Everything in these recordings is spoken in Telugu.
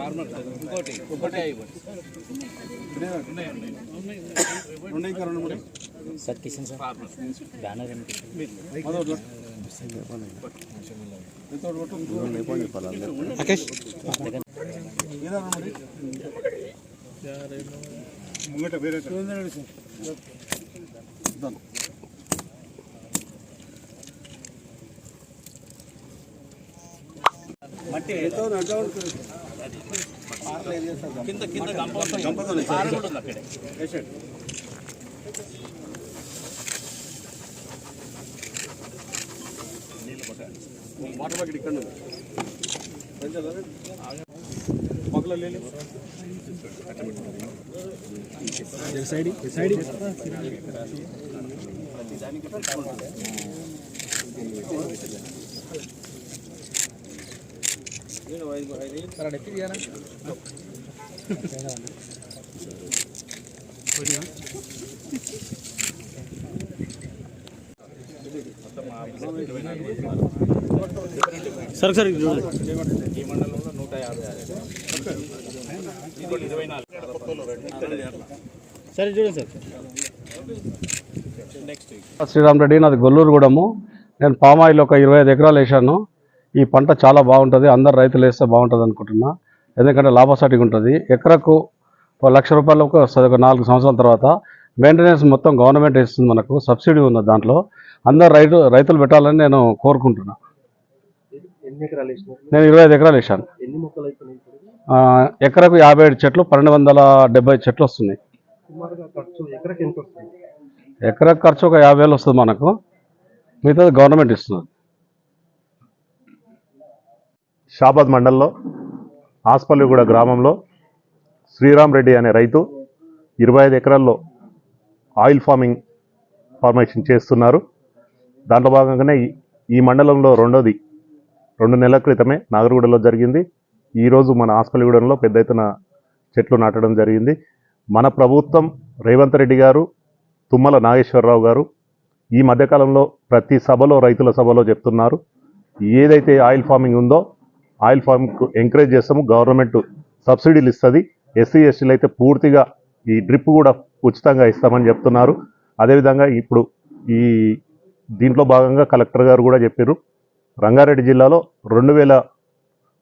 ఇంకోటి ఇంకోటి అయిపోయింది సార్ కిషన్ సార్ బ్యానర్ ఏంటి కింద కింద కంపౌండ్ పార కూడా ఉంది. అక్కడే. వాటర్ బకెట్ ఇక్కడ ఉంది. మొక్కలు లేని సార్ సార్ ఈ మండలంలో నూట యాభై ఆరు ఇరవై నాలుగు సరే చూడండి సార్. నెక్స్ట్ శ్రీరామ్ రెడ్డి నాది గొల్లూరుగూడెము నేను పామాయిల్ ఒక ఇరవై ఐదు ఎకరాలు వేసాను ఈ పంట చాలా బాగుంటుంది అందరు రైతులు వేస్తే బాగుంటుంది అనుకుంటున్నా. ఎందుకంటే లాభసాటిగా ఉంటుంది. ఎకరకు లక్ష రూపాయలకు వస్తుంది ఒక నాలుగు సంవత్సరాల తర్వాత మెయింటెనెన్స్ మొత్తం గవర్నమెంట్ ఇస్తుంది మనకు సబ్సిడీ ఉంది దాంట్లో. అందరు రైతు రైతులు పెట్టాలని నేను కోరుకుంటున్నా. నేను ఇరవై ఐదు ఎకరాలు వేసాను ఎకరకు యాభై ఏడు చెట్లు పన్నెండు వందల డెబ్బై చెట్లు వస్తున్నాయి. ఎకరకు ఖర్చు ఒక యాభై వేలు వస్తుంది మనకు. మిగతాది గవర్నమెంట్ ఇస్తుంది షాబాద్ మండల్లో ఆస్పల్లిగూడ గ్రామంలో శ్రీరామ్ రెడ్డి అనే రైతు ఇరవై ఐదు ఎకరాల్లో ఆయిల్ ఫార్మింగ్ ఫార్మేషన్ చేస్తున్నారు. దాంట్లో భాగంగానే ఈ- మండలంలో రెండోది రెండు నెలల క్రితమే నాగరగూడలో జరిగింది. ఈరోజు మన ఆస్పల్లిగూడెంలో పెద్ద ఎత్తున చెట్లు నాటడం జరిగింది. మన ప్రభుత్వం రేవంత్ రెడ్డి గారు తుమ్మల నాగేశ్వరరావు గారు ఈ మధ్యకాలంలో ప్రతి సభలో రైతుల సభలో చెప్తున్నారు. ఏదైతే ఆయిల్ ఫార్మింగ్ ఉందో ఆయిల్ ఫామ్కు ఎంకరేజ్ చేస్తాము. గవర్నమెంట్ సబ్సిడీలు ఇస్తుంది. ఎస్సీ ఎస్టీలు అయితే పూర్తిగా ఈ డ్రిప్ కూడా ఉచితంగా ఇస్తామని చెప్తున్నారు. అదేవిధంగా ఇప్పుడు ఈ దీంట్లో భాగంగా కలెక్టర్ గారు కూడా చెప్పారు రంగారెడ్డి జిల్లాలో రెండు వేల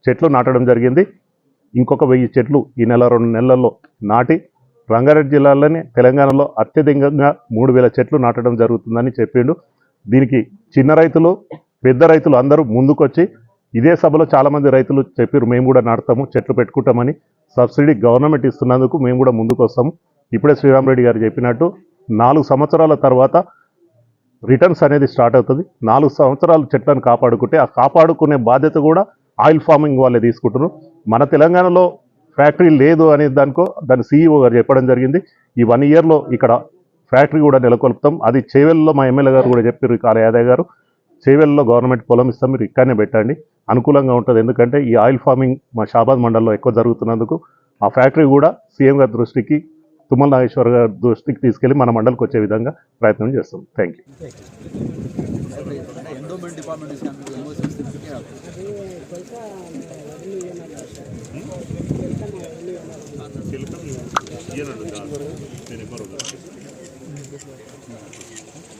చెట్లు నాటడం జరిగింది. ఇంకొక వెయ్యి చెట్లు ఈ నెల రెండు నెలల్లో నాటి రంగారెడ్డి జిల్లాలోనే తెలంగాణలో అత్యధికంగా మూడు వేల చెట్లు నాటడం జరుగుతుందని చెప్పిండు. దీనికి చిన్న రైతులు పెద్ద రైతులు అందరూ ముందుకొచ్చి ఇదే సభలో చాలామంది రైతులు చెప్పారు మేము కూడా నాటుతాము చెట్లు పెట్టుకుంటామని సబ్సిడీ గవర్నమెంట్ ఇస్తున్నందుకు మేము కూడా ముందుకు వస్తాము ఇప్పుడే శ్రీరామరెడ్డి గారు చెప్పినట్టు నాలుగు సంవత్సరాల తర్వాత రిటర్న్స్ అనేది స్టార్ట్ అవుతుంది. నాలుగు సంవత్సరాలు చెట్లను కాపాడుకుంటే ఆ కాపాడుకునే బాధ్యత కూడా ఆయిల్ ఫార్మింగ్ వాళ్ళే తీసుకుంటున్నారు. మన తెలంగాణలో ఫ్యాక్టరీ లేదు అనే దానికో దాని సీఈఓ గారు చెప్పడం జరిగింది. ఈ వన్ ఇయర్లో ఇక్కడ ఫ్యాక్టరీ కూడా నెలకొల్పుతాం. అది చేవెల్లో మా ఎమ్మెల్యే గారు కూడా చెప్పారు కాళ యాదవ్ గారు. చేవెల్లో గవర్నమెంట్ పొలం ఇస్తాం మీరు ఇక్కడనే పెట్టండి. అనుకూలంగా ఉంటుంది. ఎందుకంటే ఈ ఆయిల్ ఫార్మింగ్ మా షాబాద్ మండలంలో ఎక్కువ జరుగుతున్నందుకు ఆ ఫ్యాక్టరీ కూడా సీఎం గారి దృష్టికి తుమ్మల నాగేశ్వర గారి దృష్టికి తీసుకెళ్ళి మన మండలికి వచ్చే విధంగా ప్రయత్నం చేస్తాం. Thank you